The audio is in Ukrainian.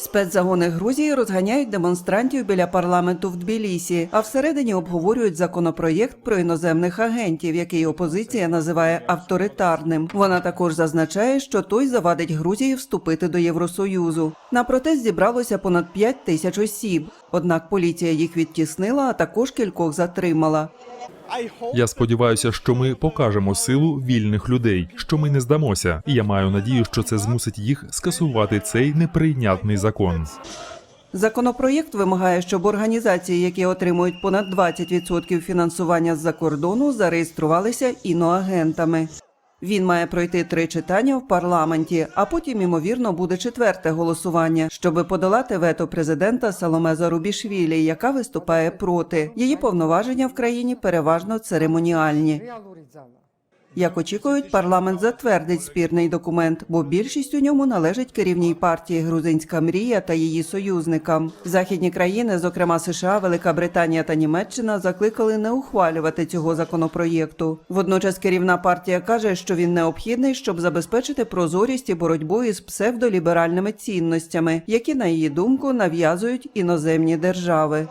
Спецзагони Грузії розганяють демонстрантів біля парламенту в Тбілісі, а всередині обговорюють законопроєкт про іноземних агентів, який опозиція називає авторитарним. Вона також зазначає, що той завадить Грузії вступити до Євросоюзу. На протест зібралося понад 5 тисяч осіб. Однак поліція їх відтіснила, а також кількох затримала. Я сподіваюся, що ми покажемо силу вільних людей, що ми не здамося. І я маю надію, що це змусить їх скасувати цей неприйнятний закон. Законопроєкт вимагає, щоб організації, які отримують понад 20% фінансування з-за кордону, зареєструвалися іноагентами. Він має пройти три читання в парламенті, а потім, ймовірно, буде четверте голосування, щоби подолати вето президента Саломе Зарубішвілі, яка виступає проти. Її повноваження в країні переважно церемоніальні. Як очікують, парламент затвердить спірний документ, бо більшість у ньому належить керівній партії Грузинська мрія та її союзникам. Західні країни, зокрема США, Велика Британія та Німеччина, закликали не ухвалювати цього законопроєкту. Водночас керівна партія каже, що він необхідний, щоб забезпечити прозорість і боротьбу із псевдоліберальними цінностями, які, на її думку, нав'язують іноземні держави.